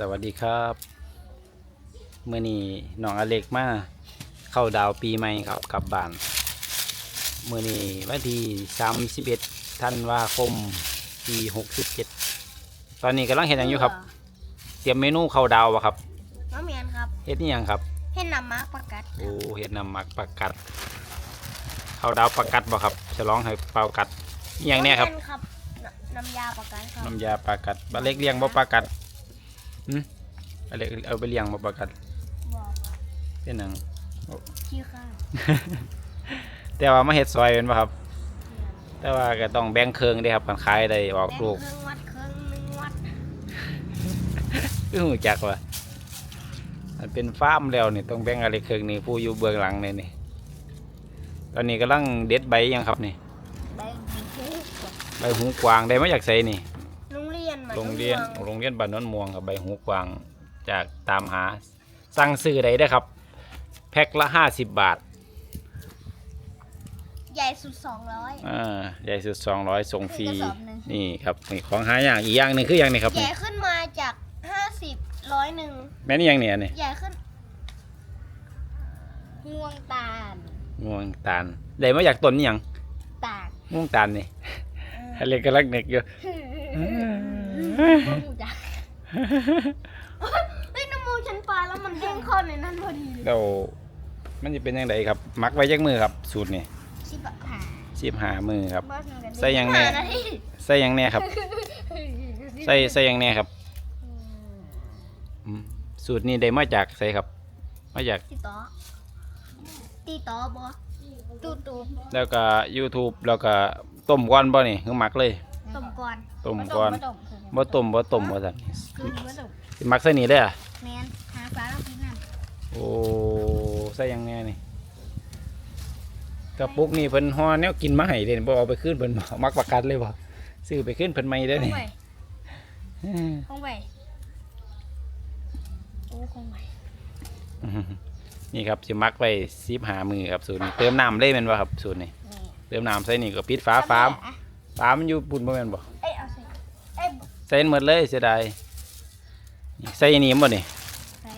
สวัสดีครับเมื่อนี้น้องอเล็กมาเข้าดาวปีใหม่ครับกลับบ้านเมื่อนี้วันที่31ธันวาคมปี67ตอนนี้กำลังเห็นอย่างอยู่ครับ เตรียมเมนูเข้าดาววะครับน้องเมียนครับเฮ็ดนี่ยังครับเห็นนำมาประกัดโอ้เฮ็ดน้ำหมักประกัดเข้าดาวประกัดบ่ครับฉลองให้เป่ากัดอหย่างเนี้ยครับน้องแม่ครับนน้ำยาประกัดครับน้ำยาปลากัดบะเล็กเลี้ยงบ่ปลากัด หืมบะเล็กเอาไปเลี้ยงบ่ปลากัดบอกครับเป็นหนัง ขี้ข้าแต่ว่ามาเฮ็ดซอยเป็นป่ะครับ แต่ว่าก็ต้องแบ่งเครื่องเด้ครับกันขายได้ออกแบ่งลูกเครื่องวัดเครื่องหนึ่งวัดคือหูจักว่ามันเป็นฟาร์มแล้วนี่ต้องแบ่งอะไรเครื่องนี่ผู้อยู่เบื้องหลังนี่นี่ ตอนนี้กำลังเด็ดใบยังครับนี่ แบ่งหูใบหูกวางได้มาจากไสนี่ โรงเรียนมาโรงเรียนทุกโรงเรียนบ้านโนนม่วงกับใบหูกวางจากตามหาสั่งซื้อได้เด้อครับ แพ็คละห้าสิบบาทใหญ่สุดสองร้อย อ่าใหญ่สุดสองร้อยส่งฟรีกระสอบหนึ่ง นี่ครับนี่ของหาอย่างอีกอย่างหนึ่งคืออย่างนี้ครับใหญ่นี่ขึ้นมาจากห้าสิบร้อยหนึ่งแม่นี่อย่างเนี้ยนี่ใหญ่ขึ้นง่วงตาลม่วงตาลได้มาจากต้นนี่หยังตากม่วงตาลนี่อะไรกำลังเน็กอยู่ดู จ้ะเฮ้ยน้ำมูกฉันปลาแล้วมันเด้งเข้าในนั้นพอดีเลยแล้วมันจะเป็นยังไงครับมักไว้ยักมือครับ สูตรนี่สิบหาสิบหามือครับบ้านหนึ่กันใส่ยังไงหานาทีใส่หยังแน่ครับ ใส่ใส่หยังแน่ครับอืมสูตรนี้ได้มาจากใส่ครับ มาจากตีต่อตีต่อบอตูตูแล้วก็ YouTube แล้วก็ต้มก่อนบ่นี่คือมักเลยต้ม ก่อนต้มก่อนบ่ต้มบ่ต้มบ่ต้มว่าซั่นคือบ่ต้มสิมักใส่นี่ได้ออะแมนหาปลาแล้วกินนั่นโอ้ใส่หยังแน่นี่กระปุกนี่เพิ่นห่อแนวกินมาให้เด้บ่เอาไปคืนเพิ่นบ่มักประกันเลยบ่ซื้อไปคืนเพิ่นใหม่เด้อคงนี่ไปอืมคงไปโอ้คงไปนี่ครับสิมักไว้15มือครับสูตรนี้เติมน้ำเลยแม่นบ่ครับสูตรนี้นี่เติมน้ำใส่นี่ก็ปิดฝาฟ้า ฟ้ามันอยู่ปุ่นบ่แม่นบ่เอ้ยเอาสิเอ้ยใส่หมดเลยเสียดายนี่ใส่อันนี่บ่นี่ ใส่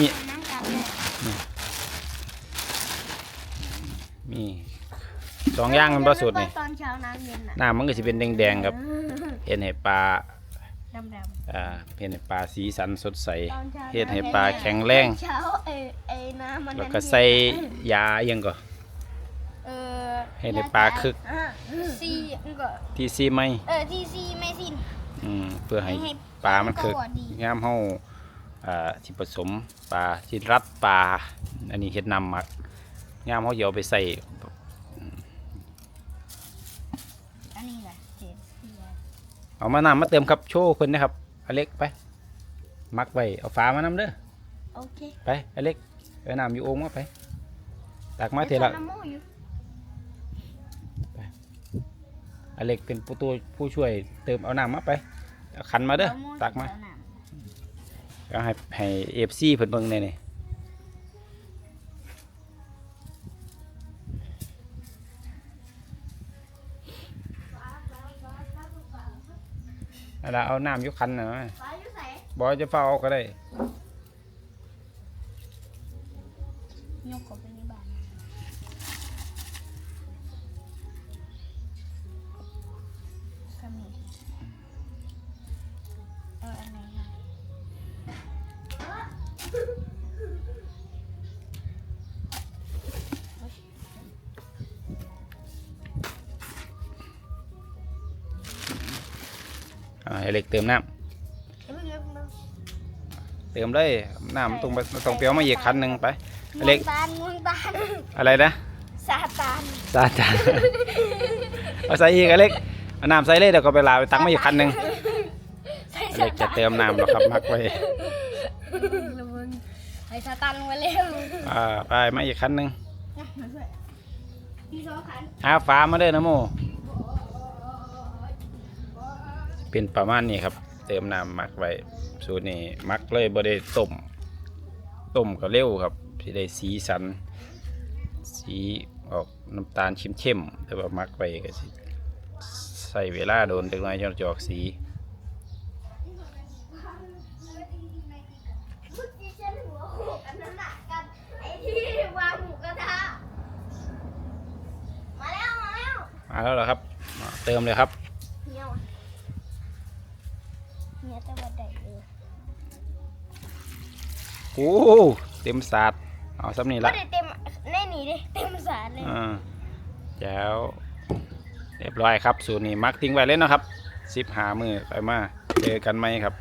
นี่น้ำกันเลยมีสองอย่างมันบ่สูตรนี่ตอนเช้าน้ำเย็นน่ะน้ำมันก็สิเป็นแดงๆครับเห็นให้ปลาดำดำอ่าเห็นให้ปลาสีสันสดใสตอนเช้าเฮ็ดให้ปลาแข็งแรงตอนเช้าเอ้ยเอ้ยน้ำมันแล้วก็ใส่ยาอิหยังก็เออ ให้ได้ปลาคึกอะซีมันก็ที่ซีไหมเออที่ซีไม่สิ้น อืมเพื่อให้ให้ปลามันคึกตัวดี งามเฮาอ่าสิผสมปลาสิรัดปลาอันนี้เฮ็ดนำหมักงามเฮาสิเอาไปใส่อันนี้แหละเจ็ดเสียเอามานำมาเติมครับโชว์เพิ่นนะครับอเล็กไป มักไว้เอาฝามานำเด้อโอเคไปอเล็กเอาน้ำอยู่โอ่งมาไปตักมาเทละ ดี๋ยวน้ำมูกอยู่ อเล็กเป็นผู้ตัวผู้ช่วยเติมเอาน้ำมาไปเอาขันมาเด้อน้ำกตักมาเดี๋ยวน้ำเอาให้ให้เอฟซีเพิ่นเบิ่งแหน่นี่เอาล่ะเอาน้ำอยู่คันน่ะมาฟ้าอยู่ใส่บ่จะเฝ้าเอาก็ได้ยกเข้าไปในบ้าน ก็มีเอออันไหนนะเอาให้เล็กเติมน้เอ้ยเพิ่งเพิ่งำเติมเลยน้ำตรงไปตรงเปียวมาอีกคันหนึ่งไปเอเล็ก ตาลง่วงตาลอะไรนะ ซาตาน ซาจาน เอาใส่อีกอเล็ก เอาน้ำใส่เลยเดี๋ยวก็ไปลาไปตักมาอีกคันหนึ่งใส่อซาเล็กจะตานเติมน้ำแล้วครับมักไว้ระวังใส่ซาตานลงมาเร็วอ่าไปมาอีกคันหนึ่งพี่สองขันหาฟ้ามาเด้อนะโมเป็นประมาณนี้ครับ เติมน้ำหมักไว้สูตรนี้หมักเลยบ่ได้ต้มต้มก็เร็วครับสิได้สีสัน สีออกน้ำตาลเข้มๆแต่ว่าหมักไว้ก็สิ ใส่เวลาโดนจักหน่อยจนจอกสีมาแล้วมาแล้วมาแล้วเหรอครับ เติมเลยครับเอ้โอ้เต็มสาสตร์เอาซ้ำนี่ละไม่ได้เต็มแน่หนีดิเต็มสารเลยอ่าแจ๋ว เรียบร้อยครับ สูตรนี้มักทิ้งไว้เลยนะครับสิบหามือไปมาเจอกันไหมครับ